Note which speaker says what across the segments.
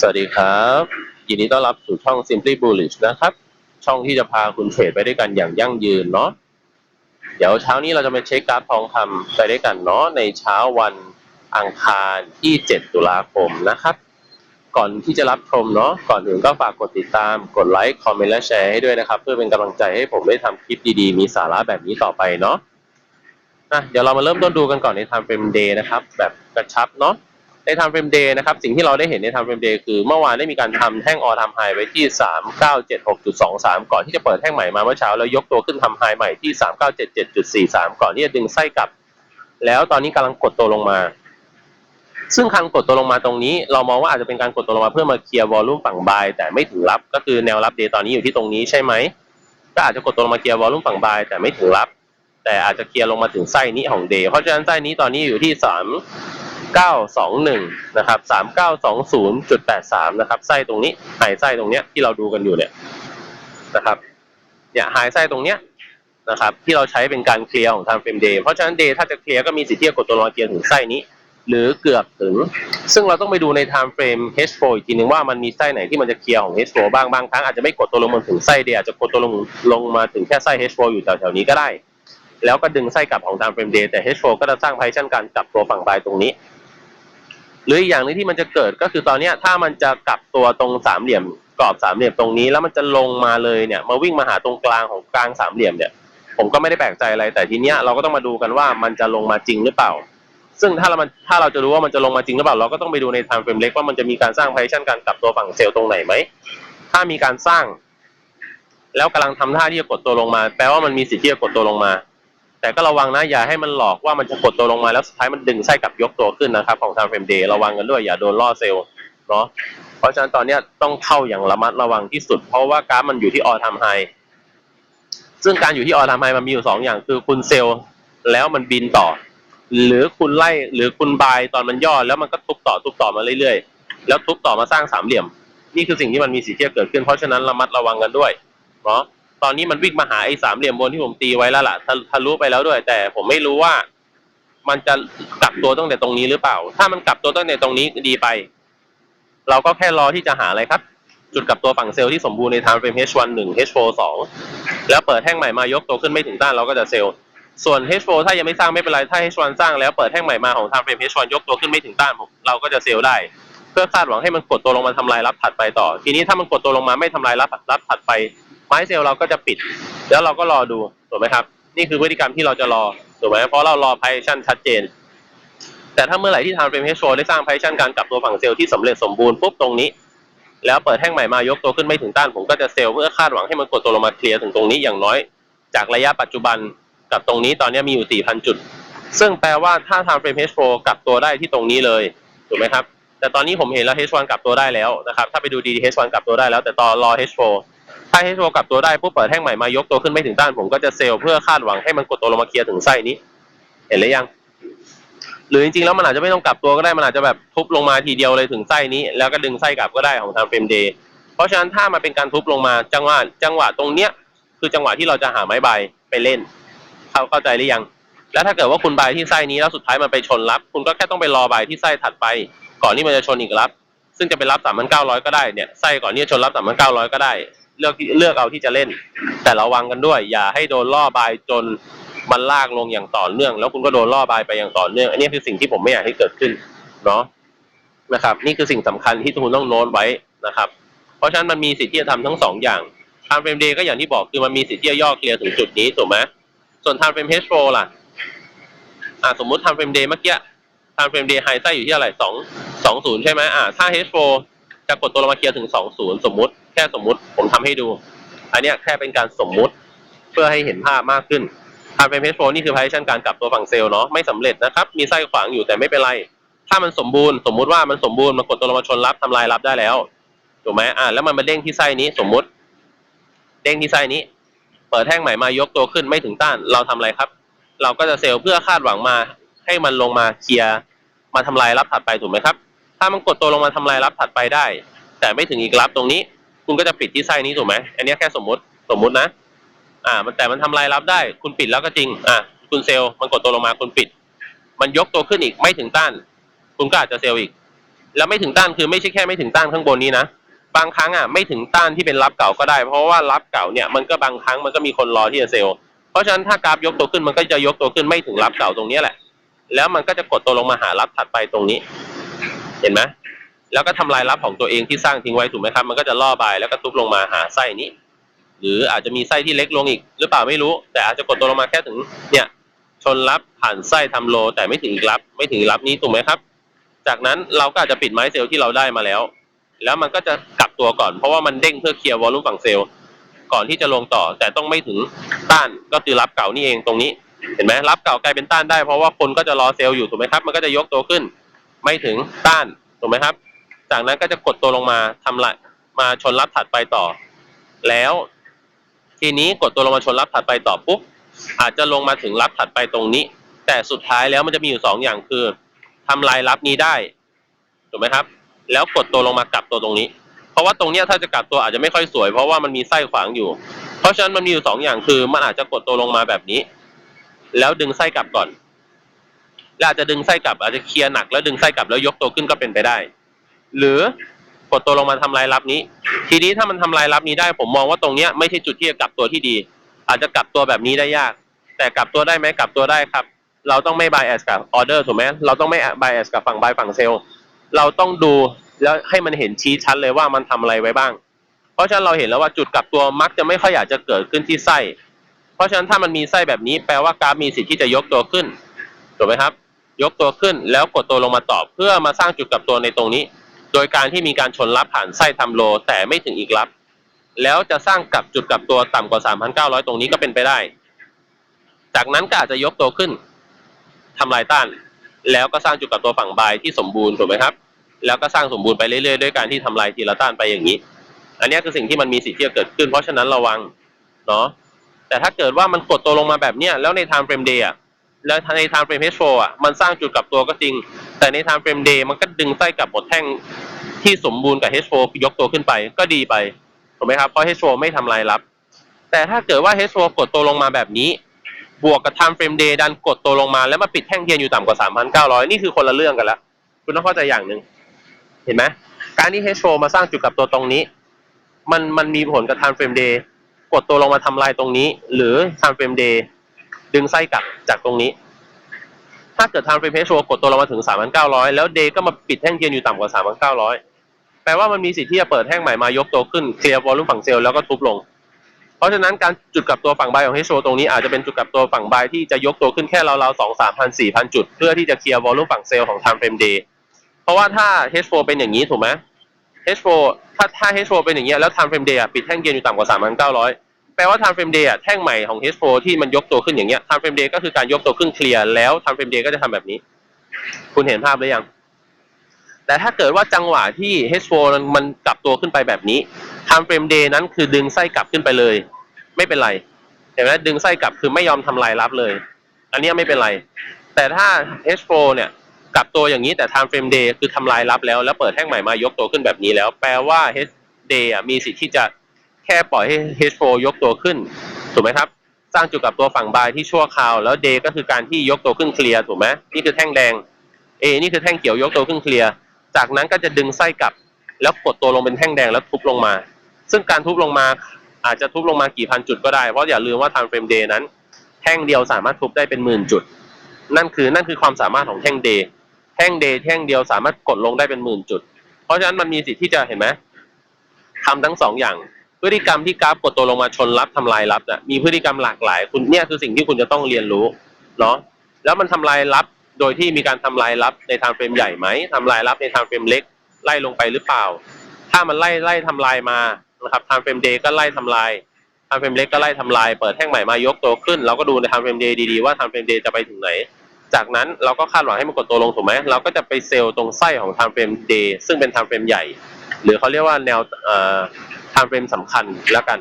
Speaker 1: สวัสดีครับยินดีต้อนรับสู่ช่อง Simply Bullish นะครับ ช่องที่จะพาคุณเทรดไปด้วยกันอย่างยั่งยืนเนาะเดี๋ยวเช้านี้เราจะมาเช็คกราฟทองคำไปด้วยกันเนาะในเช้าวันอังคารที่ 7 ตุลาคมนะครับ ก่อนที่จะรับชมเนาะก่อนอื่นก็ฝากกดติดตามกดไลค์คอมเมนต์และแชร์ให้ด้วยนะครับ เพื่อเป็นกำลังใจให้ผมได้ทำคลิปดีๆ มีสาระแบบนี้ต่อไปเนาะนะเดี๋ยวเรามาเริ่มต้นดูกันก่อนใน Time Frame Day นะครับ แบบกระชับเนาะ ใน Time Frame Day นะครับสิ่งที่เราได้เห็นใน Time Frame Day คือเมื่อวานได้มีการทำแท่งออทำไฮไว้ที่ 3976.23 ก่อนที่จะเปิดแท่งใหม่มาเมื่อเช้าแล้วยกตัวขึ้นทำไฮใหม่ที่ 3977.43 ก่อนที่จะดึงไส้กลับ แล้วตอนนี้กำลังกดตัวลงมา ซึ่งการกดตัวลงมาตรงนี้ เรามองว่าอาจจะเป็นการกดตัวลงมาเพื่อมาเคลียร์วอลลุ่มฝั่งบายแต่ไม่ถึงรับก็คือแนวรับเดย์ตอนนี้อยู่ที่ตรงนี้ใช่ไหมก็อาจจะกดตัวลงมาเคลียร์วอลลุ่มฝั่งบายแต่ไม่ถึงรับแต่อาจจะเคลียร์ลงมาถึงไส้นี้ของเดย์เพราะฉะนั้นไส้นี้ตอนนี้อยู่ที่สาม921 นะครับ 3920.83 นะครับ ไส้ตรงนี้ไฮไส้ตรงเนี้ยที่เราดูกันอยู่เนี่ยนะครับ เนี่ยไฮไส้ตรงเนี้ยนะครับที่เราใช้เป็นการเคลียร์ของ time frame day เพราะฉะนั้น day ถ้าจะเคลียร์ก็มีสิทธิ์ที่จะกดตัวลงเคลียร์ถึงไส้นี้ หรือเกือบถึง ซึ่งเราต้องไปดูใน time frame H4 อีกทีนึงว่ามันมีไส้ไหนที่มันจะเคลียร์ของ H4 บ้างบางครั้งอาจจะไม่กดตัวลงมาถึงไส้ day อาจจะกดตัวลงลงมาถึงแค่ไส้ H4 อยู่แถวๆนี้ก็ได้ แล้วก็ดึงไส้กลับของ time frame day แต่ H4 ก็จะสร้างไพชั่นการกลับตัวฝั่งบายตรงนี้ หรืออีกอย่างนึงที่มันจะเกิดก็คือตอนเนี้ยถ้ามันจะกลับตัวตรงสามเหลี่ยมกรอบสามเหลี่ยมตรงนี้ แล้วมันจะลงมาเลยเนี่ยมาวิ่งมาหาตรงกลางของกลางสามเหลี่ยมเนี่ยผมก็ไม่ได้แปลกใจอะไรแต่ทีเนี้ยเราก็ต้องมาดูกันว่ามันจะลงมาจริงหรือเปล่า ซึ่งถ้าเราถ้าเราจะรู้ว่ามันจะลงมาจริงหรือเปล่า เราก็ต้องไปดูใน time frame เล็กว่ามันจะมีการสร้างไพชั่นการกลับตัวฝั่งเซลล์ตรงไหนไหมถ้ามีการสร้าง แล้วกำลังทำท่าที่จะกดตัวลงมา แปลว่ามันมีสิทธิ์ที่จะกดตัวลงมา แต่ก็ระวังนะอย่าให้มันหลอกว่ามันจะกดตัวลงมาแล้วสุดท้ายมันดึงไส้กลับยกตัวขึ้นนะครับ ของ time frame day ระวังกันด้วยอย่าโดนล่อเซลล์เนาะเพราะฉะนั้นตอนนี้ต้องเข้าอย่างระมัดระวังที่สุด เพราะว่ากราฟมันอยู่ที่ all time high ซึ่งการอยู่ที่ all time high มันมีอยู่สองอย่างคือคุณเซลล์แล้วมันบินต่อ หรือคุณไล่หรือคุณบายตอนมันย่อแล้วมันก็ทุบต่อทุบต่อมาเรื่อยๆ แล้วทุบต่อมาสร้างสามเหลี่ยม นี่คือสิ่งที่มันมีสิทธิ์ที่จะเกิดขึ้นเพราะฉะนั้นระมัดระวังกันด้วยเนาะ ตอนนี้มันวิ่งมาหาไอ้สามเหลี่ยมบนที่ผมตีไว้แล้วล่ะทะลุไปแล้วด้วย แต่ผมไม่รู้ว่า มันจะกลับตัวตั้งแต่ตรงนี้หรือเปล่า ถ้ามันกลับตัวตั้งแต่ตรงนี้ดีไป เราก็แค่รอที่จะหาอะไรครับ จุดกลับตัวฝั่งเซลล์ที่สมบูรณ์ใน time frame H1 1 H4 2แล้วเปิดแท่งใหม่มายกตัวขึ้นไม่ถึงต้านเราก็จะเซลล์ส่วน H4 ถ้ายังไม่สร้างไม่เป็นไร ถ้า H1 สร้างแล้วเปิดแท่งใหม่มาของ time frame H1 ยกตัวขึ้นไม่ถึงต้านเราก็จะเซลล์ได้ เพื่อคาดหวังให้มันกดตัวลงมาทำลายรับถัดไปต่อ ทีนี้ถ้ามันกดตัวลงมาไม่ทำลายรับรับถัดไป ไม้เซลล์เราก็จะปิด แล้วเราก็รอดูถูกไหมครับ นี่คือพฤติกรรมที่เราจะรอถูกไหมเพราะเรารอไพชั่นชัดเจน แต่ถ้าเมื่อไหร่ที่ทางเฟรมเฮชโชได้สร้างไพชั่นการกลับตัวฝั่งเซลล์ที่สำเร็จสมบูรณ์ปุ๊บตรงนี้ แล้วเปิดแท่งใหม่มายกตัวขึ้นไม่ถึงต้านผมก็จะเซลล์เพื่อคาดหวังให้มันกดตัวลงมาเคลียร์ถึงตรงนี้อย่างน้อย จากระยะปัจจุบันกับตรงนี้ตอนนี้มีอยู่ 4,000 จุด ซึ่งแปลว่าถ้าทางเฟรม H4 กลับตัวได้ที่ตรงนี้เลย ถูกไหมครับ แต่ตอนนี้ผมเห็นแล้ว H1 กลับตัวได้แล้วนะครับ ถ้าไปดูดี H1 กลับตัวได้แล้ว แต่ตอนรอ H4 ถ้า H4 กลับตัวได้ปุ๊บเปิดแท่งใหม่มายกตัวขึ้นไม่ถึงต้านผมก็จะเซลล์เพื่อคาดหวังให้มันกดตัวลงมาเคลียร์ถึงไส้นี้ เห็นหรือยัง หรือจริงๆแล้วมันอาจจะไม่ต้องกลับตัวก็ได้มันอาจจะแบบทุบลงมาทีเดียวเลยถึงไส้นี้ แล้วก็ดึงไส้กลับก็ได้ของทางเฟรมเดย์เพราะฉะนั้นถ้ามันเป็นการทุบลงมาจังหวะจังหวะตรงเนี้ยคือจังหวะที่เราจะหาไม้ใบไปเล่นเข้าเข้าใจหรือยัง แล้วถ้าเกิดว่าคุณใบที่ไส้นี้แล้วสุดท้ายมันไปชนรับ คุณก็แค่ต้องไปรอใบที่ไส้ถัดไป ก่อนที่มันจะชนอีกรับ ซึ่งจะเป็นรับสามพันเก้าร้อยก็ได้เนี่ยไส้ก่อนที่จะชนรับสามพันเก้าร้อยก็ได้ เลือกที่เลือกเอาที่จะเล่น แต่ระวังกันด้วย อย่าให้โดนล่อบายจนมันลากลงอย่างต่อเนื่อง แล้วคุณก็โดนล่อบายไปอย่างต่อเนื่อง อันนี้คือสิ่งที่ผมไม่อยากให้เกิดขึ้นเนาะนะครับ นี่คือสิ่งสำคัญที่คุณต้องโน้ตไว้นะครับ เพราะฉะนั้นมันมีสิทธิ์ที่จะทำทั้งสองอย่าง time frame day ก็อย่างที่บอกคือมันมีสิทธิ์ที่จะย่อเคลียร์ถึงจุดนี้ถูกไหมส่วน time frame H4 ล่ะอ่าสมมุติ time frame day เมื่อกี้ time frame day high ไส้อยู่ที่อะไรสองสองศูนย์ใช่ไหมอ่าถ้า H4 จะกดตัวลงมาเคลียร์ถึงสองศูนย์สมมุติ แค่สมมุติผมทำให้ดู อันนี้แค่เป็นการสมมุติเพื่อให้เห็นภาพมากขึ้น time frame H4 นี่คือ position การกลับตัวฝั่งเซลล์เนาะไม่สำเร็จนะครับ มีไส้ขวางอยู่แต่ไม่เป็นไร ถ้ามันสมบูรณ์สมมุติว่ามันสมบูรณ์มันกดตัวลงมาชนรับทำลายรับได้แล้วถูกไหมอ่าแล้วมันมาเด้งที่ไส้นี้สมมุติ เด้งที่ไส้นี้ เปิดแท่งใหม่มายกตัวขึ้นไม่ถึงต้านเราทำอะไรครับ เราก็จะเซลล์เพื่อคาดหวังมา ให้มันลงมาเคลียร์มาทำลายรับถัดไปถูกไหมครับ ถ้ามันกดตัวลงมาทำลายรับถัดไปได้ แต่ไม่ถึงอีกรับตรงนี้ คุณก็จะปิดที่ไส้นี้ถูกไหมอันนี้แค่สมมุติสมมุตินะ อ่า มันแต่มันทำลายรับได้ คุณปิดแล้วก็จริง อ่าคุณเซลล์มันกดตัวลงมาคุณปิด มันยกตัวขึ้นอีกไม่ถึงต้าน คุณก็อาจจะเซลล์อีก แล้วไม่ถึงต้านคือไม่ใช่แค่ไม่ถึงต้านข้างบนนี้นะบางครั้งอะไม่ถึงต้านที่เป็นรับเก่าก็ได้ เพราะว่ารับเก่าเนี่ยมันก็บางครั้งมันก็มีคนรอที่จะเซลล์เพราะฉะนั้นถ้ากราฟยกตัวขึ้นมันก็จะยกตัวขึ้นไม่ถึงรับเก่าตรงนี้แหละ แล้วมันก็จะกดตัวลงมาหารับถัดไปตรงนี้ เห็นไหม แล้วก็ทำลายรับของตัวเองที่สร้างทิ้งไว้ถูกไหมครับ มันก็จะล่อใบแล้วก็ทุบลงมาหาไส้นี้ หรืออาจจะมีไส้ที่เล็กลงอีก หรือเปล่าไม่รู้ แต่อาจจะกดตัวลงมาแค่ถึงเนี่ยชนรับผ่านไส้ทำโล แต่ไม่ถึงอีกรับ ไม่ถึงรับนี้ถูกไหมครับ จากนั้นเราก็อาจจะปิดไม้เซลล์ที่เราได้มาแล้ว แล้วมันก็จะกลับตัวก่อนเพราะว่ามันเด้งเพื่อเคลียร์วอลลุ่มฝั่งเซลล์ก่อนที่จะลงต่อ แต่ต้องไม่ถึงต้านก็คือรับเก่านี่เองตรงนี้เห็นไหมรับเก่ากลายเป็นต้านได้เพราะว่าคนก็จะรอเซลล์อยู่ถูกไหมครับ มันก็จะยกตัวขึ้น ไม่ถึงต้านถูกไหมครับ จากนั้นก็จะกดตัวลงมาทำลายมาชนรับถัดไปต่อ แล้วทีนี้กดตัวลงมาชนรับถัดไปต่อปุ๊บอาจจะลงมาถึงรับถัดไปตรงนี้ แต่สุดท้ายแล้วมันจะมีอยู่สองอย่างคือทำลายรับนี้ได้ถูกไหมครับ แล้วกดตัวลงมากลับตัวตรงนี้ เพราะว่าตรงเนี้ยถ้าจะกลับตัวอาจจะไม่ค่อยสวย เพราะว่ามันมีไส้ขวางอยู่ เพราะฉะนั้นมันมีอยู่สองอย่างคือ มันอาจจะกดตัวลงมาแบบนี้ แล้วดึงไส้กลับก่อนแล้วอาจจะดึงไส้กลับอาจจะเคลียร์หนักแล้วดึงไส้กลับแล้วยกตัวขึ้นก็เป็นไปได้ หรือกดตัวลงมาทำลายรับนี้ ทีนี้ถ้ามันทำลายรับนี้ได้ ผมมองว่าตรงเนี้ยไม่ใช่จุดที่จะกลับตัวที่ดี อาจจะกลับตัวแบบนี้ได้ยาก แต่กลับตัวได้ไหมกลับตัวได้ครับ เราต้องไม่ bias กับออเดอร์ถูกไหมเราต้องไม่ bias กับฝั่ง buy ฝั่งเซลล์เราต้องดูแล้วให้มันเห็นชี้ชัดเลยว่ามันทำอะไรไว้บ้าง เพราะฉะนั้นเราเห็นแล้วว่าจุดกลับตัวมักจะไม่ค่อยอยากจะเกิดขึ้นที่ไส้ เพราะฉะนั้นถ้ามันมีไส้แบบนี้แปลว่ากราฟมีสิทธิ์ที่จะยกตัวขึ้นถูกไหมครับ ยกตัวขึ้นแล้วกดตัวลงมาต่อเพื่อมาสร้างจุดกลับตัวในตรงนี้ โดยการที่มีการชนรับผ่านไส้ทำโล แต่ไม่ถึงอีกรับ แล้วจะสร้างกลับจุดกลับตัวต่ำกว่า 3,900 ตรงนี้ก็เป็นไปได้ จากนั้นก็อาจจะยกตัวขึ้นทำลายต้าน แล้วก็สร้างจุดกลับตัวฝั่งบายที่สมบูรณ์ถูกไหมครับ แล้วก็สร้างสมบูรณ์ไปเรื่อยๆด้วยการที่ทำลายทีละต้านไปอย่างนี้ อันนี้คือสิ่งที่มันมีสิทธิ์ที่จะเกิดขึ้น เพราะฉะนั้นระวังเนาะแต่ถ้าเกิดว่ามันกดตัวลงมาแบบเนี้ยแล้วใน time frame day อะ แล้วใน time frame H4 อะมันสร้างจุดกลับตัวก็จริง แต่ใน time frame day มันก็ดึงไส้กลับหมดแท่งที่สมบูรณ์กับ H4 ยกตัวขึ้นไปก็ดีไปถูกไหมครับเพราะ H4 ไม่ทำลายรับ แต่ถ้าเกิดว่า H4 กดตัวลงมาแบบนี้ บวกกับ time frame day ดันกดตัวลงมาแล้วมาปิดแท่งเทียนอยู่ต่ำกว่า 3,900 นี่คือคนละเรื่องกันแล้วคุณต้องเข้าใจอย่างหนึ่งเห็นไหมการที่ H4 มาสร้างจุดกลับตัวตรงนี้ มันมันมีผลกับ time frame day กดตัวลงมาทำลายตรงนี้ หรือ time frame day ดึงไส้กลับจากตรงนี้ ถ้าเกิด time frame H4 กดตัวลงมาถึง 3,900 แล้ว day ก็มาปิดแท่งเทียนอยู่ต่ำกว่า 3,900 แปลว่ามันมีสิทธิ์ที่จะเปิดแท่งใหม่มายกตัวขึ้นเคลียร์วอลลุ่มฝั่งเซลล์แล้วก็ทุบลง เพราะฉะนั้นการจุดกลับตัวฝั่งบายของ H4 ตรงนี้อาจจะเป็นจุดกลับตัวฝั่งบายที่จะยกตัวขึ้นแค่ราวๆ2 3 0 0 4 0 0จุด เพื่อที่จะเคลียร์วอลลุ่มฝั่งเซลล์ของ time frame day เพราะว่าถ้า H4 เป็นอย่างนี้ถูกไหม H4 ถ้าถ้า H4 เป็นอย่างเงี้ยแล้ว time frame day ปิดแท่งเทียนอยู่ต่ำกว่า 3,900 แปลว่า time frame day อะแท่งใหม่ของ H4 ที่มันยกตัวขึ้นอย่างเงี้ย time frame day ก็คือการยกตัวขึ้นเคลียร์แล้ว time frame day ก็จะทำแบบนี้ คุณเห็นภาพหรือยัง แต่ถ้าเกิดว่าจังหวะที่ H4 มันกลับตัวขึ้นไปแบบนี้ time frame day นั้นคือดึงไส้กลับขึ้นไปเลย ไม่เป็นไรเห็นไหมดึงไส้กลับคือไม่ยอมทำลายรับเลย อันเนี้ยไม่เป็นไร แต่ถ้า H4 เนี่ยกลับตัวอย่างนี้แต่ time frame day คือทำลายรับแล้ว แล้วเปิดแท่งใหม่มายกตัวขึ้นแบบนี้แล้ว แปลว่า H day อะมีสิทธิ์ที่จะ แค่ปล่อยให้ H4 ยกตัวขึ้น ถูกไหมครับ สร้างจุดกับตัวฝั่งบายที่ชั่วคราว แล้ว day ก็คือการที่ยกตัวขึ้นเคลียร์ถูกไหมนี่คือแท่งแดง A นี่คือแท่งเขียวยกตัวขึ้นเคลียร์ จากนั้นก็จะดึงไส้กลับ แล้วกดตัวลงเป็นแท่งแดงแล้วทุบลงมา ซึ่งการทุบลงมาอาจจะทุบลงมากี่พันจุดก็ได้ เพราะอย่าลืมว่า time frame day นั้น แท่งเดียวสามารถทุบได้เป็นหมื่นจุด นั่นคือนั่นคือความสามารถของแท่ง day แท่ง day แท่งเดียวสามารถกดลงได้เป็นหมื่นจุด เพราะฉะนั้นมันมีสิทธิ์ที่จะเห็นไหมทำทั้งสองอย่าง พฤติกรรมที่กราฟกดตัวลงมาชนรับทำลายรับน่ะมีพฤติกรรมหลากหลาย คุณเนี่ยคือสิ่งที่คุณจะต้องเรียนรู้เนาะแล้วมันทำลายรับโดยที่มีการทำลายรับในทางเฟรมใหญ่ไหมทำลายรับในทางเฟรมเล็ก ไล่ลงไปหรือเปล่า ถ้ามันไล่ไล่ทำลายมานะครับทางเฟรมเดย์ก็ไล่ทำลายทางเฟรมเล็กก็ไล่ทำลาย เปิดแท่งใหม่มายกตัวขึ้น เราก็ดูในทางเฟรมเดย์ดีๆว่าทางเฟรมเดย์จะไปถึงไหน จากนั้นเราก็คาดหวังให้มันกดตัวลงถูกไหมเราก็จะไปเซลล์ตรงไส้ของ time frame day ซึ่งเป็น time frame ใหญ่ หรือเขาเรียกว่าแนว เอ่อ time frame สำคัญแล้วกัน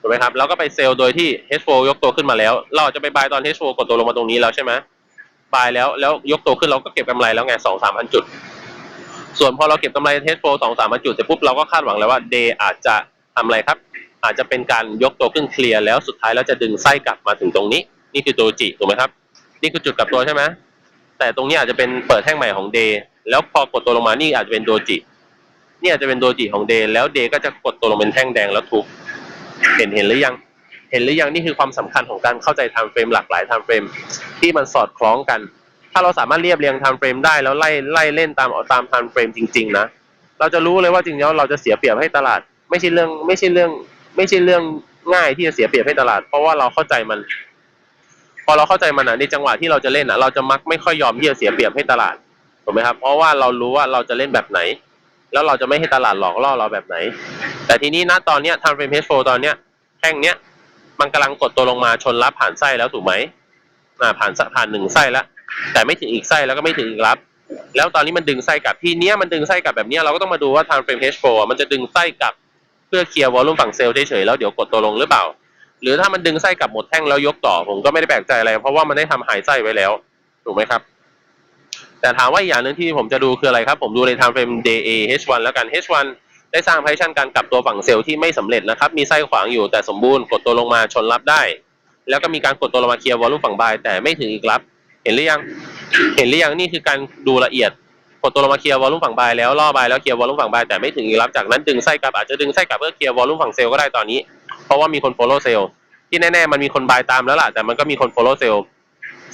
Speaker 1: ถูกไหมครับเราก็ไปเซลล์โดยที่ H4 ยกตัวขึ้นมาแล้ว เราจจะไปบายตอน H4 กดตัวลงมาตรงนี้แล้วใช่ไหมบายแล้วแล้วยกตัวขึ้นเราก็เก็บกำไรแล้วไงสองสามพันจุด ส่วนพอเราเก็บกำไร H4 สองสามพันจุดเสร็จปุ๊บเราก็คาดหวังแล้วว่า day อาจจะทำอะไรครับ อาจจะเป็นการยกตัวขึ้นเคลียร์แล้วสุดท้ายแล้วจะดึงไส้กลับมาถึงตรงนี้ นี่คือตัวจิถูกไหมครับ นี่คือจุดกลับตัวใช่ไหมแต่ตรงนี้อาจจะเป็นเปิดแท่งใหม่ของ day แล้วพอกดตัวลงมานี่อาจจะเป็นโดจิ เนี่อาจะเป็นโดจิของเดย์แล้วเดย์ก็จะกดตัวลงเป็นแท่งแดงแล้วทุบเห็นเห็นหรือยัง เห็นหรือยังนี่คือความสำคัญของการเข้าใจไทม์เฟรมหลากหลายไทม์เฟรมที่มันสอดคล้องกัน ถ้าเราสามารถเรียบเรียงไทม์เฟรมได้แล้วไล่ไล่เล่นตามตามไทม์เฟรมจริง ๆ นะเราจะรู้เลยว่าจริงๆแล้วเราจะเสียเปรียบให้ตลาด ไม่ใช่เรื่องไม่ใช่เรื่อง ไม่ใช่เรื่องง่ายที่จะเสียเปรียบให้ตลาด เพราะว่าเราเข้าใจมัน พอเราเข้าใจมันอะในจังหวะที่เราจะเล่นอะ เราจะมักไม่ค่อยยอมที่จะเสียเปรียบให้ตลาดถูกไหมครับ เพราะว่าเรารู้ว่าเราจะเล่นแบบไหน แล้วเราจะไม่ให้ตลาดหลอกล่อเราแบบไหน แต่ทีนี้ณตอนเนี้ยทำเฟรมเพจโฟตอนเนี้ยแท่งเนี้ยมันกำลังกดตัวลงมาชนรับผ่านไส้แล้วถูกไหมอ่าผ่านสผ่านหนึ่งไส้แล้วแต่ไม่ถึงอีกไส้แล้วก็ไม่ถึงอีกรับ แล้วตอนนี้มันดึงไส้กลับทีเนี้ยมันดึงไส้กลับแบบเนี้ยเราก็ต้องมาดูว่า time frame H4 อะมันจะดึงไส้กลับเพื่อเคลียร์วอลลุ่มฝั่งเซลล์เฉยๆแล้วเดี๋ยวกดตัวลงหรือเปล่า หรือถ้ามันดึงไส้กลับหมดแท่งแล้วยกต่อผมก็ไม่ได้แปลกใจอะไร เพราะว่ามันได้ทำหายไส้ไว้แล้วถูกไหมครับ แต่ถามว่าอีกอย่างหนึ่งที่ผมจะดูคืออะไรครับ ผมดูใน time frame day A H1 แล้วกัน H1 ได้สร้างไพชั่นการกลับตัวฝั่งเซลล์ที่ไม่สำเร็จนะครับ มีไส้ขวางอยู่แต่สมบูรณ์กดตัวลงมาชนรับได้ แล้วก็มีการกดตัวลงมาเคลียร์วอลลุ่มฝั่งบายแต่ไม่ถึงอีกรับ เห็นหรือยัง เห็นหรือยังนี่คือการดูละเอียดกดตัวลงมาเคลียร์วอลลุ่มฝั่งบายแล้วล่อบายแล้วเคลียร์วอลลุ่มฝั่งบายแต่ไม่ถึงอีกรับจากนั้นดึงไส้กลับอาจจะดึงไส้กลับเพื่อเคลียร์วอลลุ่มฝั่งเซลล์ก็ได้ตอนนี้ เพราะว่ามีคน follow เซลล์ที่แน่ๆมันมีคนบายตามแล้วล่ะแต่มันก็มีคน follow เซลล์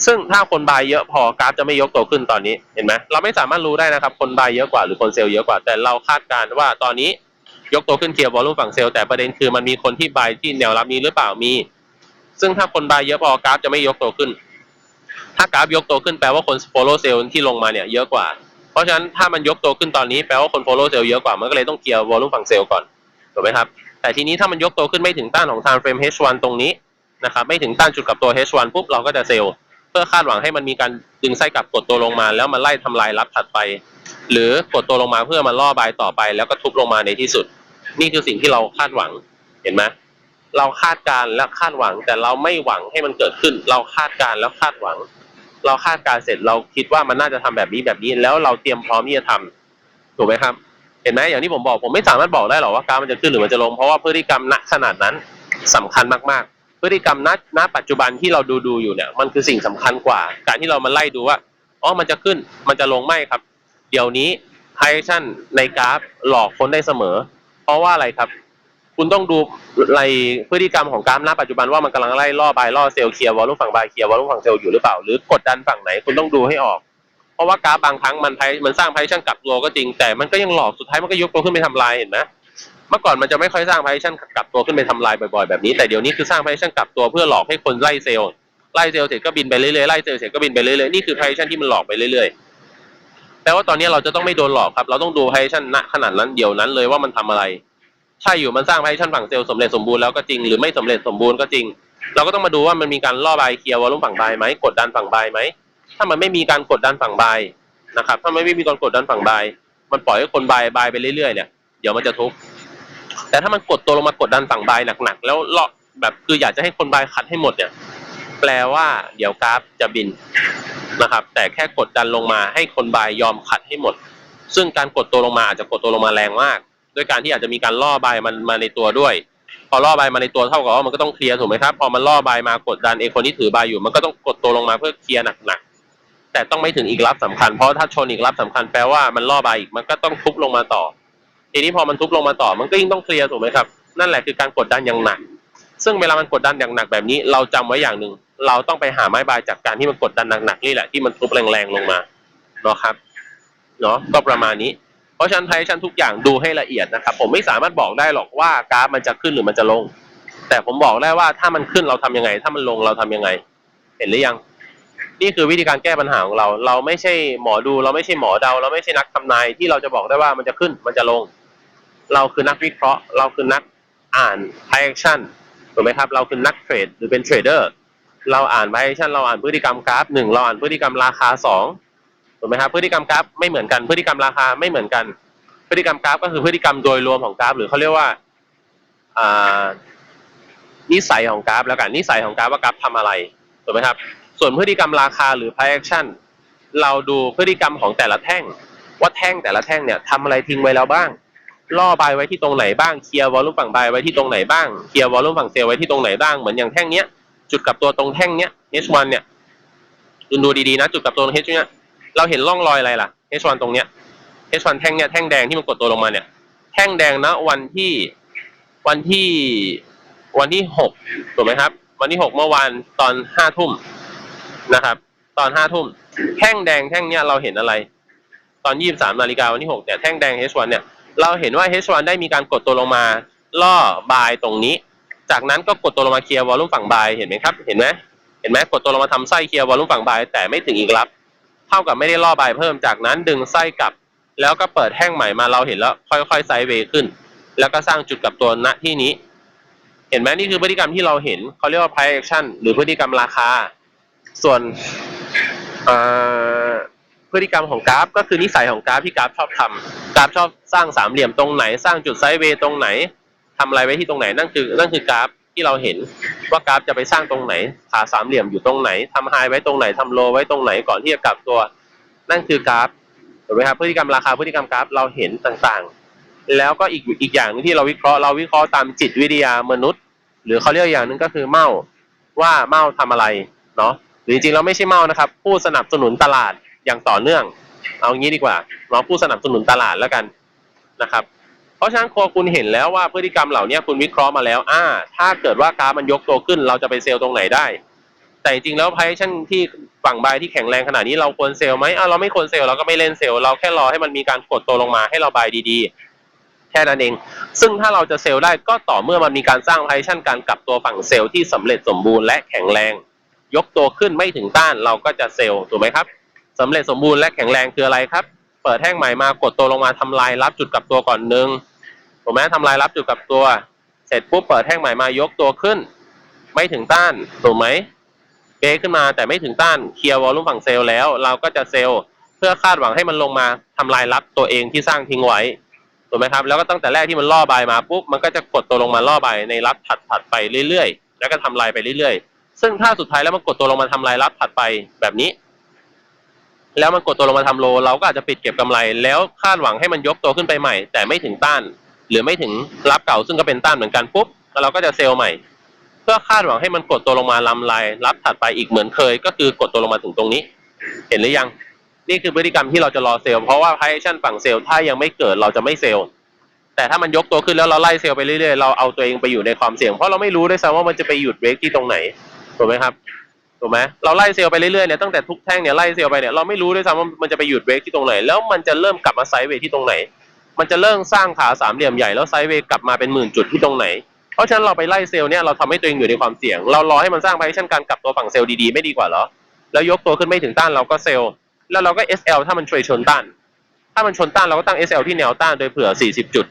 Speaker 1: ซึ่งถ้าคนบายเยอะพอกราฟจะไม่ยกตัวขึ้นตอนนี้เห็นไหมเราไม่สามารถรู้ได้นะครับ คนบายเยอะกว่าหรือคนเซลล์เยอะกว่า แต่เราคาดการณ์ว่าตอนนี้ยกตัวขึ้นเคลียร์วอลลุ่มฝั่งเซลล์แต่ประเด็นคือมันมีคนที่บายที่แนวรับนี้หรือเปล่ามี ซึ่งถ้าคนบายเยอะพอกราฟจะไม่ยกตัวขึ้น ถ้ากราฟยกตัวขึ้นแปลว่าคน follow เซลล์ที่ลงมาเนี่ยเยอะกว่า เพราะฉะนั้นถ้ามันยกตัวขึ้นตอนนี้แปลว่าคน follow เซลล์เยอะกว่ามันก็เลยต้องเคลียร์วอลลุ่มฝั่งเซลล์ก่อนถูกไหมครับแต่ทีนี้ถ้ามันยกตัวขึ้นไม่ถึงต้านของ time frame H1 ตรงนี้นะครับไม่ถึงต้านจุดกับตัว H1 ปุ๊บเราก็จะเซลล์ เพื่อคาดหวังให้มันมีการดึงไส้กลับกดตัวลงมา แล้วมันไล่ทำลายรับถัดไป หรือกดตัวลงมาเพื่อมาล่อบายต่อไป แล้วก็ทุบลงมาในที่สุด นี่คือสิ่งที่เราคาดหวังเห็นไหมเราคาดการและคาดหวัง แต่เราไม่หวังให้มันเกิดขึ้น เราคาดการแล้วคาดหวัง เราคาดการเสร็จเราคิดว่ามันน่าจะทำแบบนี้แบบนี้ แล้วเราเตรียมพร้อมที่จะทำถูกไหมครับ เห็นไหมอย่างที่ผมบอกผมไม่สามารถบอกได้หรอกว่ากาฟมันจะขึ้นหรือมันจะลงเพราะว่าพฤติกรรมณขนาดนั้นสำคัญมากๆ พฤติกรรมณณปัจจุบันที่เราดูดูอยู่เนี่ยมันคือสิ่งสำคัญกว่า การที่เรามาไล่ดูว่าอ๋อมันจะขึ้นมันจะลงไม่ครับ เดี๋ยวนี้ high action ในกราฟหลอกคนได้เสมอ เพราะว่าอะไรครับ คุณต้องดูในพฤติกรรมของกราฟณปัจจุบันว่ามันกำลังไล่ล่อบายล่อเซลล์เคลียร์วอลลุ่มฝั่งบายเคลียร์วอลลุ่มฝั่งเซลล์อยู่หรือเปล่า หรือกดดันฝั่งไหนคุณต้องดูให้ออก เพราะว่ากราฟบางครั้งมันไพมันสร้างไพชั่นกลับตัวก็จริง แต่มันก็ยังหลอกสุดท้ายมันก็ยกตัวขึ้นไปทำลายเห็นไหม เมื่อก่อนมันจะไม่ค่อยสร้างไพชั่นกลับตัวขึ้นไปทำลายบ่อยๆแบบนี้แต่เดี๋ยวนี้คือสร้างไพชั่นกลับตัวเพื่อหลอกให้คนไล่เซลล์ไล่เซลล์เสร็จก็บินไปเรื่อยๆไล่เซลล์เสร็จก็บินไปเรื่อยๆนี่คือไพชั่นที่มันหลอกไปเรื่อยๆแปลว่าตอนนี้เราจะต้องไม่โดนหลอกครับ เราต้องดูไพชั่นณขนาดนั้นเดี๋ยวนั้นเลยว่ามันทำอะไรใช่อยู่มันสร้างไพชั่นฝั่งเซลล์สำเร็จสมบูรณ์แล้วก็จริงหรือไม่สำเร็จสมบูรณ์ก็จริง เราก็ต้องมาดูว่ามันมีการล่อบายเคลียร์วอลลุ่มฝั่งบายไหมกดดันฝั่งบายไหมถ้ามันไม่มีการกดดันฝั่งบายนะครับถ้ามันไม่มีการกดดันฝั่งบายมันปล่อยให้คนบายบายไปเรื่อยๆเนี่ยเดี๋ยวมันจะทุบ แต่ถ้ามันกดตัวลงมากดดันฝั่งบายหนักๆ แล้วเลาะแบบคืออยากจะให้คนบายคัดให้หมดเนี่ย แปลว่าเดี๋ยวกราฟจะบินนะครับ แต่แค่กดดันลงมาให้คนบายยอมคัดให้หมด ซึ่งการกดตัวลงมาอาจจะกดตัวลงมาแรงมาก ด้วยการที่อาจจะมีการล่อบายมันมาในตัวด้วย พอล่อบายมาในตัวเท่ากับว่ามันก็ต้องเคลียร์ถูกไหมครับ พอมันล่อบายมากดดันเอคนที่ถือบายอยู่ มันก็ต้องกดตัวลงมาเพื่อเคลียร์หนักๆแต่ต้องไม่ถึงอีกรับสำคัญ เพราะถ้าชนอีกรับสำคัญแปลว่ามันล่อบายอีกมันก็ต้องทุบลงมาต่อ ทีนี้พอมันทุบลงมาต่อมันก็ยิ่งต้องเคลียร์ถูกไหมครับ นั่นแหละคือการกดดันอย่างหนัก ซึ่งเวลามันกดดันอย่างหนักแบบนี้ เราจำไว้อย่างหนึ่งเราต้องไปหาไม้บายจากการที่มันกดดันหนักๆนี่แหละที่มันทุบแรงๆลงมาเนาะครับเนาะก็ประมาณนี้ เพราะฉะนันไทชันทุกอย่างดูให้ละเอียดนะครับ ผมไม่สามารถบอกได้หรอกว่ากราฟมันจะขึ้นหรือมันจะลง แต่ผมบอกได้ว่าถ้ามันขึ้นเราทำยังไง ถ้ามันลงเราทำยังไง เห็นหรือยัง นี่คือวิธีการแก้ปัญหาของเรา เราไม่ใช่หมอดู เราไม่ใช่หมอเดา เราไม่ใช่นักทำนายที่เราจะบอกได้ว่ามันจะขึ้นมันจะลง เราคือนักวิเคราะห์ เราคือนักอ่านไพแอคชั่นถูกไหมครับ เราคือนักเทรดหรือเป็นเทรดเดอร์ เราอ่านไพแอคชั่นเราอ่านพฤติกรรมกราฟหนึ่งเราอ่านพฤติกรรมราคาสองถูกไหมครับพฤติกรรมกราฟไม่เหมือนกันพฤติกรรมราคาไม่เหมือนกัน พฤติกรรมกราฟก็คือพฤติกรรมโดยรวมของกราฟ หรือเขาเรียกว่าอ่านิสัยของกราฟแล้วกันนิสัยของกราฟว่ากราฟทำอะไรถูกไหมครับ ส่วนพฤติกรรมราคาหรือ price action เราดูพฤติกรรมของแต่ละแท่ง ว่าแท่งแต่ละแท่งเนี่ยทำอะไรทิ้งไว้แล้วบ้าง ล่อบายไว้ที่ตรงไหนบ้าง เคลียร์วอลลุ่มฝั่งบายไว้ที่ตรงไหนบ้าง เคลียร์วอลลุ่มฝั่งเซลไว้ที่ตรงไหนบ้าง เหมือนอย่างแท่งเนี้ย จุดกับตัวตรงแท่งเนี้ย H1 เนี่ยดูดูดีๆนะ จุดกับตัวตรง H เนี่ย เราเห็นร่องรอยอะไรล่ะ H1 ตรงเนี้ย H1 แท่งเนี้ยแท่งแดงที่มันกดตัวลงมาเนี่ย แท่งแดงนะวันที่วันที่วันที่หกถูกไหมครับ วันที่หกเมื่อวานตอนห้าทุ่มนะครับ ตอนห้าทุ่มแท่งแดงแท่งเนี้ยเราเห็นอะไร ตอนยี่สามนาฬิกาวันที่หกเนี่ยแท่งแดง H1 เนี่ย เราเห็นว่า H1 ได้มีการกดตัวลงมาล่อบายตรงนี้ จากนั้นก็กดตัวลงมาเคลียร์วอลลุ่มฝั่งบายเห็นไหมครับ เห็นไหมเห็นไหมกดตัวลงมาทำไส้เคลียร์วอลลุ่มฝั่งบายแต่ไม่ถึงอีกรับ เท่ากับไม่ได้ล่อบายเพิ่มจากนั้นดึงไส้กลับ แล้วก็เปิดแท่งใหม่มาเราเห็นแล้ว ค่อยๆไซด์เวย์ขึ้น แล้วก็สร้างจุดกับตัวณที่นี้ เห็นไหมนี่คือพฤติกรรมที่เราเห็นเขาเรียกว่า price action หรือพฤติกรรมราคา ส่วนเอ่อ พฤติกรรมของกราฟ ก็คือนิสัยของกราฟที่กราฟชอบทำกราฟชอบสร้างสามเหลี่ยมตรงไหน สร้างจุดไซด์เวย์ตรงไหนทำอะไรไว้ที่ตรงไหนนั่นคือนั่นคือกราฟที่เราเห็นว่ากราฟจะไปสร้างตรงไหนขาสามเหลี่ยมอยู่ตรงไหนทำไฮไว้ตรงไหนทำโลไว้ตรงไหนก่อนที่จะกลับตัว นั่นคือกราฟถูกไหมครับพฤติกรรมราคาพฤติกรรมกราฟเราเห็นต่างๆ แล้วก็อีกอีกอย่างนึงที่เราวิเคราะห์เราวิเคราะห์ตามจิตวิทยามนุษย์ หรือเขาเรียกอย่างนึงก็คือเมาว่าเมาทำอะไรเนาะหรือจริงๆเราไม่ใช่เมานะครับ ผู้สนับสนุนตลาด อย่างต่อเนื่อง เอางี้ดีกว่าเนาผู้สนับสนุนตลาดแล้วกันนะครับ เพราะฉะนั้นคอคุณเห็นแล้วว่าพฤติกรรมเหล่านี้คุณวิเคราะห์มาแล้วอ่าถ้าเกิดว่ากราฟมันยกตัวขึ้น เราจะไปเซลล์ตรงไหนได้ แต่จริงๆแล้วไพชั่นที่ฝั่งบายที่แข็งแรงขนาดนี้เราควรเซลล์ไหมอ่าเราไม่ควรเซลล์เราก็ไม่เล่นเซลล์เราแค่รอให้มันมีการกดตัวลงมาให้เราบายดีๆ แค่นั้นเอง ซึ่งถ้าเราจะเซลล์ได้ก็ต่อเมื่อมันมีการสร้างไพชั่นการกลับตัวฝั่งเซลล์ที่สำเร็จสมบูรณ์และแข็งแรง ยกตัวขึ้นไม่ถึงต้านเราก็จะเซลล์ถูกไหมครับ สำเร็จสมบูรณ์และแข็งแรงคืออะไรครับ เปิดแท่งใหม่มากดตัวลงมาทำลายรับจุดกลับตัวก่อนหนึ่งถูกไหมทำลายรับจุดกลับตัว เสร็จปุ๊บเปิดแท่งใหม่มายกตัวขึ้น ไม่ถึงต้านถูกไหมเบรกขึ้นมาแต่ไม่ถึงต้านเคลียร์วอลลุ่มฝั่งเซลล์แล้ว เราก็จะเซลล์เพื่อคาดหวังให้มันลงมาทำลายรับตัวเองที่สร้างทิ้งไว้ถูกไหมครับแล้วก็ตั้งแต่แรกที่มันล่อบายมาปุ๊บมันก็จะกดตัวลงมาล่อบายในรับถัดถัดไปเรื่อยๆ แล้วก็ทำลายไปเรื่อยๆ ซึ่งถ้าสุดท้ายแล้วมันกดตัวลงมาทำลายรับถัดไปแบบนี้ แล้วมันกดตัวลงมาทำโล เราก็อาจจะปิดเก็บกำไร แล้วคาดหวังให้มันยกตัวขึ้นไปใหม่ แต่ไม่ถึงต้าน หรือไม่ถึงรับเก่าซึ่งก็เป็นต้านเหมือนกันปุ๊บแล้วเราก็จะเซลล์ใหม่ เพื่อคาดหวังให้มันกดตัวลงมาลำลายรับถัดไปอีกเหมือนเคย ก็คือกดตัวลงมาถึงตรงนี้ เห็นหรือยัง นี่คือพฤติกรรมที่เราจะรอเซลล์เพราะว่า price action ฝั่งเซลล์ถ้ายังไม่เกิดเราจะไม่เซลล์แต่ถ้ามันยกตัวขึ้นแล้วเราไล่เซลล์ไปเรื่อยๆเราเอาตัวเองไปอยู่ในความเสี่ยงเพราะเราไม่รู้ด้วยซ้ำว่ามันจะไปหยุดเบรกที่ตรงไหนถูกไหมครับ ถูกไหมเราไล่เซลล์ไปเรื่อยๆเนี่ยตั้งแต่ทุกแท่งเนี่ยไล่เซลล์ไปเนี่ยเราไม่รู้ด้วยซ้ำว่ามันจะไปหยุดเบรกที่ตรงไหน แล้วมันจะเริ่มกลับมาไซด์เวย์ที่ตรงไหน มันจะเริ่มสร้างขาสามเหลี่ยมใหญ่แล้วไซด์เวย์กลับมาเป็นหมื่นจุดที่ตรงไหน เพราะฉะนั้นเราไปไล่เซลล์เนี่ยเราทำให้ตัวเองอยู่ในความเสี่ยง เรารอให้มันสร้าง position การกลับตัวฝั่งเซลล์ดีๆไม่ดีกว่าเหรอแล้วยกตัวขึ้นไม่ถึงต้านเราก็เซลล์ แล้วเราก็ SL ถ้ามันช่วยชนต้าน ถ้ามันชนต้านเราก็ตั้ง SL ที่แนวต้านโดยเผื่อ 40 จุด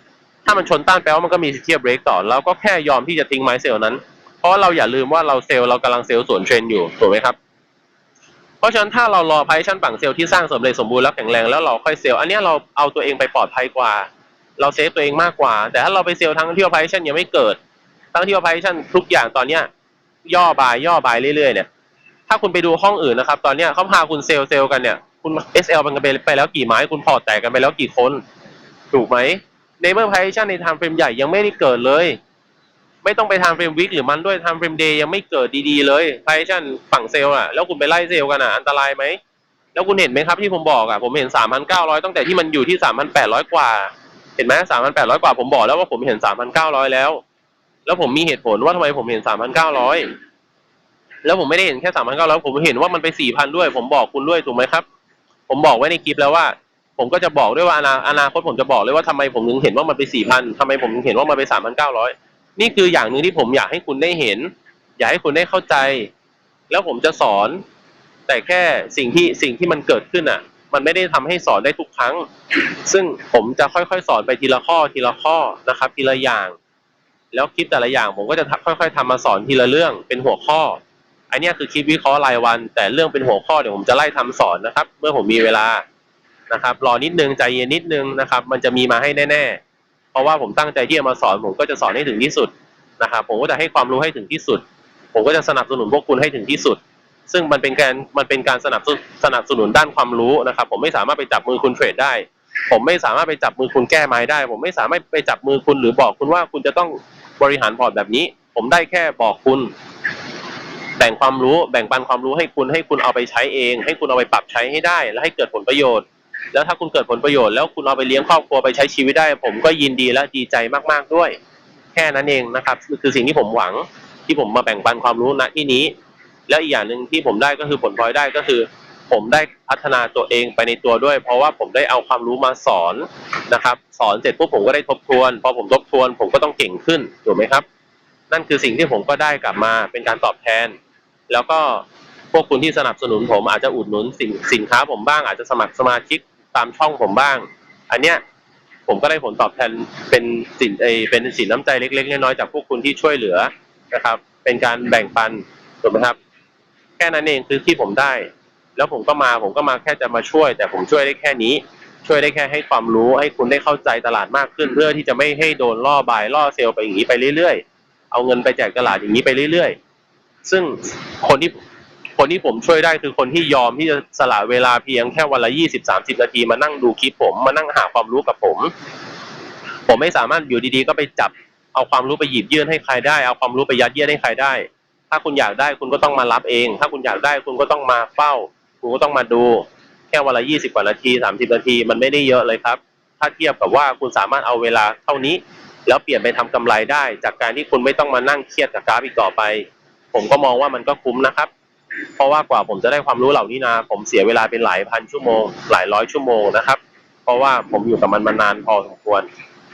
Speaker 1: ถ้ามันชนต้านแปลว่ามันก็มีสิทธิ์ที่จะเบรกต่อเราก็แค่ยอมที่จะทิ้งไม้เซลล์นั้น เพราะเราอย่าลืมว่าเราเซลล์เรากำลังเซลล์สวนเทรนอยู่ถูกไหมครับ เพราะฉะนั้นถ้าเรารอ position ฝั่งเซลล์ที่สร้างสำเร็จสมบูรณ์แล้วแข็งแรงแล้วเราค่อยเซลล์อันนี้เราเอาตัวเองไปปลอดภัยกว่า เราเซฟตัวเองมากกว่า แต่ถ้าเราไปเซลล์ทั้งที่ว่า position ยังไม่เกิด ทั้งที่ว่า position ทุกอย่างตอนเนี้ยย่อบายย่อบายเรื่อยๆเนี่ย ถ้าคุณไปดูห้องอื่นนะครับ ตอนเนี้ยเขาพาคุณเซลล์เซลล์กันเนี่ยคุณ SL มันกันไปไปแล้วกี่ไม้คุณพอแตกกันไปแล้วกี่คน ถูกไหมในเมื่อ position ใน time frame ใหญ่ยังไม่ได้เกิดเลย ไม่ต้องไป time frame week หรือมันด้วย time frame day ยังไม่เกิดดีๆเลย position ฝั่งเซลล์อะแล้วคุณไปไล่เซลล์กันอะอันตรายไหมแล้วคุณเห็นไหมครับที่ผมบอกอะผมเห็น 3,900 ตั้งแต่ที่มันอยู่ที่ 3,800 กว่า เห็นไหม3,800 กว่าผมบอกแล้วว่าผมเห็น 3,900 แล้ว แล้วผมมีเหตุผลว่าทำไมผมเห็น 3,900 แล้วผมไม่ได้เห็นแค่ 3,900 ผมเห็นว่ามันไป 4,000 ด้วย ผมบอกคุณด้วยถูกไหมครับ ผมบอกไว้ในคลิปแล้วว่า ผมก็จะบอกด้วยว่าอนาอนาคตผมจะบอกเลยว่าทำไมผมถึงเห็นว่ามันไป 4,000ทำไมผมถึงเห็นว่ามันไป 3,900 นี่คืออย่างหนึ่งที่ผมอยากให้คุณได้เห็น อยากให้คุณได้เข้าใจ แล้วผมจะสอน แต่แค่สิ่งที่สิ่งที่มันเกิดขึ้นอะ มันไม่ได้ทำให้สอนได้ทุกครั้ง ซึ่งผมจะค่อยๆสอนไปทีละข้อทีละข้อนะครับ ทีละอย่าง แล้วคลิปแต่ละอย่างผมก็จะค่อยๆทำมาสอนทีละเรื่องเป็นหัวข้ออันเนี้ยคือคลิปวิเคราะห์รายวัน แต่เรื่องเป็นหัวข้อเดี๋ยวผมจะไล่ทำสอนนะครับ เมื่อผมมีเวลานะครับ รอนิดนึงใจเย็นนิดนึงนะครับ มันจะมีมาให้แน่ ๆ เพราะว่าผมตั้งใจที่จะมาสอน ผมก็จะสอนให้ถึงที่สุดนะครับผมก็จะให้ความรู้ให้ถึงที่สุด ผมก็จะสนับสนุนพวกคุณให้ถึงที่สุด ซึ่งมันเป็นการมันเป็นการสนับสนับสนุนด้านความรู้นะครับ ผมไม่สามารถไปจับมือคุณเทรดได้ ผมไม่สามารถไปจับมือคุณแก้ไม้ได้ ผมไม่สามารถไปจับมือคุณหรือบอกคุณว่าคุณจะต้องบริหารพอร์ตแบบนี้ ผมได้แค่บอกคุณ แบ่งความรู้แบ่งปันความรู้ให้คุณให้คุณเอาไปใช้เอง ให้คุณเอาไปปรับใช้ให้ได้ และให้เกิดผลประโยชน์ แล้วถ้าคุณเกิดผลประโยชน์แล้วคุณเอาไปเลี้ยงครอบครัวไปใช้ชีวิตได้ ผมก็ยินดีและดีใจมากๆด้วย แค่นั้นเองนะครับคือสิ่งที่ผมหวังที่ผมมาแบ่งปันความรู้ณที่นี้ แล้วอีกอย่างหนึ่งที่ผมได้ก็คือผลพลอยได้ก็คือ ผมได้พัฒนาตัวเองไปในตัวด้วย เพราะว่าผมได้เอาความรู้มาสอนนะครับ สอนเสร็จปุ๊บผมก็ได้ทบทวนพอผมทบทวน ผมก็ต้องเก่งขึ้นถูกไหมครับ นั่นคือสิ่งที่ผมก็ได้กลับมาเป็นการตอบแทน แล้วก็ พวกคุณที่สนับสนุนผมอาจจะอุดหนุนสินสินค้าผมบ้าง อาจจะสมัครสมาชิกตามช่องผมบ้าง อันเนี้ยผมก็ได้ผลตอบแทนเป็นสินเอเป็นสินน้ำใจเล็กๆน้อยๆจากพวกคุณที่ช่วยเหลือนะครับ เป็นการแบ่งปันถูกไหมครับ แค่นั้นเองคือที่ผมได้ แล้วผมก็มาผมก็มาแค่จะมาช่วย แต่ผมช่วยได้แค่นี้ ช่วยได้แค่ให้ความรู้ให้คุณได้เข้าใจตลาดมากขึ้น เพื่อที่จะไม่ให้โดนล่อบายล่อเซลล์ไปอย่างนี้ไปเรื่อยๆ เอาเงินไปแจกตลาดอย่างนี้ไปเรื่อยๆ ซึ่งคนที่ คนที่ผมช่วยได้คือคนที่ยอมที่จะสละเวลาเพียงแค่วันละยี่สิบสามสิบนาทีมานั่งดูคลิปผมมานั่งหาความรู้กับผม ผมไม่สามารถอยู่ดีๆ ก็ไปจับเอาความรู้ไปหยิบยื่นให้ใครได้ เอาความรู้ไปยัดเยียดให้ใครได้ ถ้าคุณอยากได้คุณก็ต้องมารับเอง ถ้าคุณอยากได้คุณก็ต้องมาเฝ้า คุณก็ต้องมาดู แค่วันละยี่สิบกว่านาทีสามสิบนาทีมันไม่ได้เยอะเลยครับ ถ้าเทียบกับว่าคุณสามารถเอาเวลาเท่านี้ แล้วเปลี่ยนไปทำกำไรได้ จากการที่คุณไม่ต้องมานั่งเครียดกับกราฟอีกต่อไป ผมก็มองว่ามันก็คุ้มนะครับ เพราะว่ากว่าผมจะได้ความรู้เหล่านี้นะผมเสียเวลาเป็นหลายพันชั่วโมง หลายร้อยชั่วโมงนะครับ เพราะว่าผมอยู่กับมันมานานพอสมควร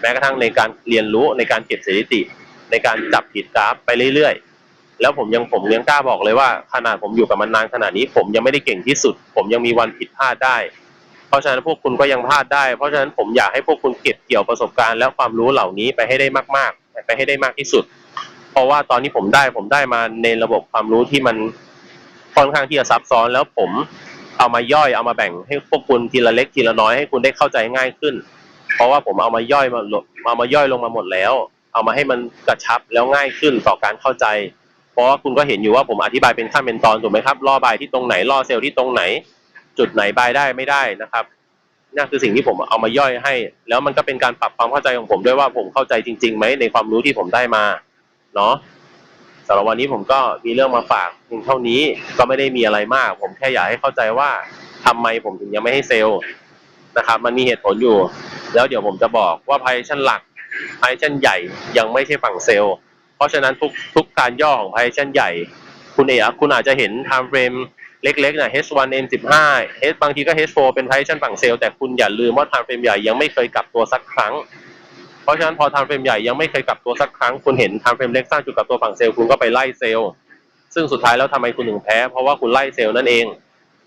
Speaker 1: แม้กระทั่งในการเรียนรู้ในการเก็บสถิติ ในการจับผิดกราฟไปเรื่อยๆ แล้วผมยังผมยังกล้าบอกเลยว่า ขนาดผมอยู่กับมันนานขนาดนี้ ผมยังไม่ได้เก่งที่สุด ผมยังมีวันผิดพลาดได้ เพราะฉะนั้นพวกคุณก็ยังพลาดได้ เพราะฉะนั้นผมอยากให้พวกคุณเก็บเกี่ยวประสบการณ์และความรู้เหล่านี้ไปให้ได้มาก ๆ ไปให้ได้มากที่สุด เพราะว่าตอนนี้ผมได้ผมได้มาในระบบความรู้ที่มัน ค่อนข้างที่จะซับซ้อนแล้วผมเอามาย่อยเอามาแบ่งให้พวกคุณทีละเล็กทีละน้อยให้คุณได้เข้าใจง่ายขึ้น เพราะว่าผมเอามาย่อยมาเอามาย่อยลงมาหมดแล้ว เอามาให้มันกระชับแล้วง่ายขึ้นต่อการเข้าใจ เพราะว่าคุณก็เห็นอยู่ว่าผมอธิบายเป็นขั้นเป็นตอนถูกไหมครับล่อบายที่ตรงไหนล่อเซลล์ที่ตรงไหน จุดไหนบายได้ไม่ได้นะครับนั่นคือสิ่งที่ผมเอามาย่อยให้ แล้วมันก็เป็นการปรับความเข้าใจของผมด้วยว่าผมเข้าใจจริงๆไหมในความรู้ที่ผมได้มาเนาะ สำหรับวันนี้ผมก็มีเรื่องมาฝากเพียงเท่านี้ก็ไม่ได้มีอะไรมาก ผมแค่อยากให้เข้าใจว่าทำไมผมถึงยังไม่ให้เซลล์นะครับ มันมีเหตุผลอยู่ แล้วเดี๋ยวผมจะบอกว่าพายชั่นหลักพายชั่นใหญ่ยังไม่ใช่ฝั่งเซลล์ เพราะฉะนั้นทุกทุกการย่อของพายชั่นใหญ่ คุณเอ๋คุณอาจจะเห็น time frame เล็กๆนะ H1 N15 H บางทีก็ H4 เป็นพายชั่นฝั่งเซลล์แต่คุณอย่าลืมว่า time frame ใหญ่ยังไม่เคยกลับตัวสักครั้ง เพราะฉะนั้นพอ time frame ใหญ่ยังไม่เคยกลับตัวสักครั้งคุณเห็น time frame เล็กสร้างจุดกลับตัวฝั่งเซลล์คุณก็ไปไล่เซลล์ซึ่งสุดท้ายแล้วทำไมคุณถึงแพ้ เพราะว่าคุณไล่เซลล์นั่นเอง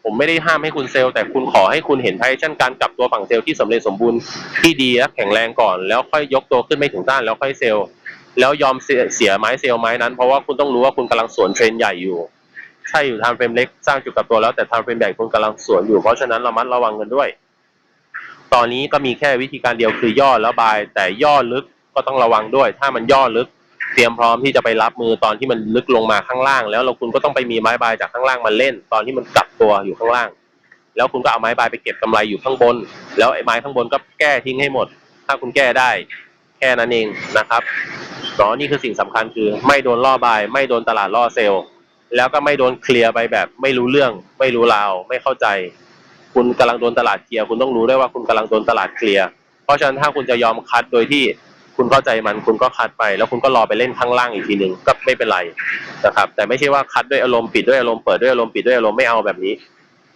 Speaker 1: ผมไม่ได้ห้ามให้คุณเซลล์แต่คุณขอให้คุณเห็นพายชั่นการกลับตัวฝั่งเซลล์ที่สำเร็จสมบูรณ์ที่ดีและแข็งแรงก่อน แล้วค่อยยกตัวขึ้นไม่ถึงต้านแล้วค่อยเซลล์แล้วยอมเสียไม้เซลล์ไม้นั้น เพราะว่าคุณต้องรู้ว่าคุณกำลังสวนเทรนใหญ่อยู่ใช่อยู่ทำเฟรมเล็กสร้างจุดกลับตัวแล้วแต่ทำเฟรมใหญ่คุณกำลังสวนอยู่เพราะฉะนั้นระมัดระวังกันด้วย ตอนนี้ก็มีแค่วิธีการเดียวคือย่อแล้วบาย แต่ย่อลึกก็ต้องระวังด้วย ถ้ามันย่อลึก เตรียมพร้อมที่จะไปรับมือตอนที่มันลึกลงมาข้างล่าง แล้วเราคุณก็ต้องไปมีไม้บายจากข้างล่างมาเล่น ตอนที่มันกลับตัวอยู่ข้างล่าง แล้วคุณก็เอาไม้บายไปเก็บกำไรอยู่ข้างบน แล้วไอ้ไม้ข้างบนก็แก้ทิ้งให้หมด ถ้าคุณแก้ได้ แค่นั้นเองนะครับเนาะนี่คือสิ่งสำคัญคือไม่โดนล่อบาย ไม่โดนตลาดล่อเซลล์แล้วก็ไม่โดนเคลียร์ไปแบบ ไม่รู้เรื่อง ไม่รู้ราว ไม่เข้าใจ คุณกำลังโดนตลาดเคลียร์คุณต้องรู้ด้วยว่าคุณกำลังโดนตลาดเคลียร์เพราะฉะนั้นถ้าคุณจะยอมคัดโดยที่คุณเข้าใจมันคุณก็คัดไป แล้วคุณก็รอไปเล่นข้างล่างอีกทีหนึ่งก็ไม่เป็นไรนะครับ แต่ไม่ใช่ว่าคัดด้วยอารมณ์ปิดด้วยอารมณ์เปิดด้วยอารมณ์ปิดด้วยอารมณ์ไม่เอาแบบนี้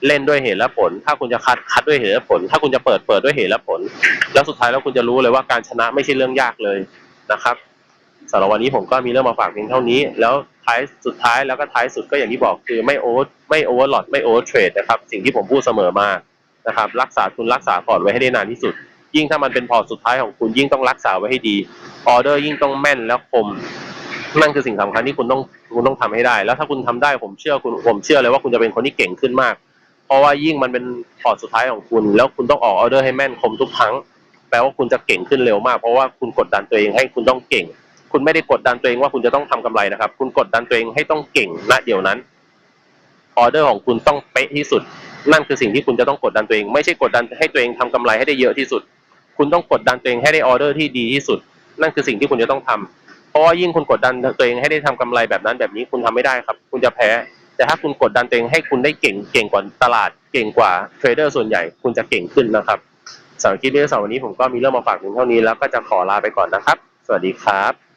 Speaker 1: เล่นด้วยเหตุและผล ถ้าคุณจะคัดคัดด้วยเหตุและผล ถ้าคุณจะเปิดเปิดด้วยเหตุและผล แล้วสุดท้ายแล้วคุณจะรู้เลยว่าการชนะไม่ใช่เรื่องยากเลยนะครับ สำหรับวันนี้ผมก็มีเรื่องมาฝากเพียงเท่านี้ แล้วท้ายสุดท้ายแล้วก็ท้ายสุดก็อย่างที่บอกคือไม่โอเวอร์ไม่โอเวอร์หลอดไม่โอเวอร์เทรดนะครับสิ่งที่ผมพูดเสมอมานะครับรักษาทุนรักษาพอร์ตไว้ให้ได้นานที่สุด ยิ่งถ้ามันเป็นพอร์ตสุดท้ายของคุณยิ่งต้องรักษาไว้ให้ดีออเดอร์ยิ่งต้องแม่นแล้วคมนั่นคือสิ่งสำคัญที่คุณต้องคุณต้องทำให้ได้ แล้วถ้าคุณทำได้ผมเชื่อคุณผมเชื่อเลยว่าคุณจะเป็นคนที่เก่งขึ้นมาก เพราะว่ายิ่งมันเป็นพอร์ตสุดท้ายของคุณ แล้วคุณต้องออกออเดอร์ให้แม่นคมทุกครั้ง แปลว่าคุณจะเก่งขึ้นเร็วมาก เพราะว่าคุณกดดันตัวเองให้คุณต้องเก่ง คุณไม่ได้กดดันตัวเองว่าคุณจะต้องทำกำไรนะครับ คุณกดดันตัวเองให้ต้องเก่งณเดี๋ยวนั้นออเดอร์ของคุณต้องเป๊ะที่สุด นั่นคือสิ่งที่คุณจะต้องกดดันตัวเอง ไม่ใช่กดดันให้ตัวเองทำกำไรให้ได้เยอะที่สุด คุณต้องกดดันตัวเองให้ได้ออเดอร์ที่ดีที่สุด นั่นคือสิ่งที่คุณจะต้องทำเพราะว่ายิ่งคุณกดดันตัวเองให้ได้ทำกำไรแบบนั้นแบบนี้คุณทำไม่ได้ครับ คุณจะแพ้ แต่ถ้าคุณกดดันตัวเองให้คุณได้เก่งเก่งกว่าตลาด เก่งกว่าเทรดเดอร์ส่วนใหญ่ คุณจะเก่งขึ้นนะครับสำหรับคลิปวิดีโอวันนี้ผมก็มีเรื่องมาฝากเพียงเท่านี้แล้วก็จะขอลาไปก่อนนะครับ สวัสดีครับ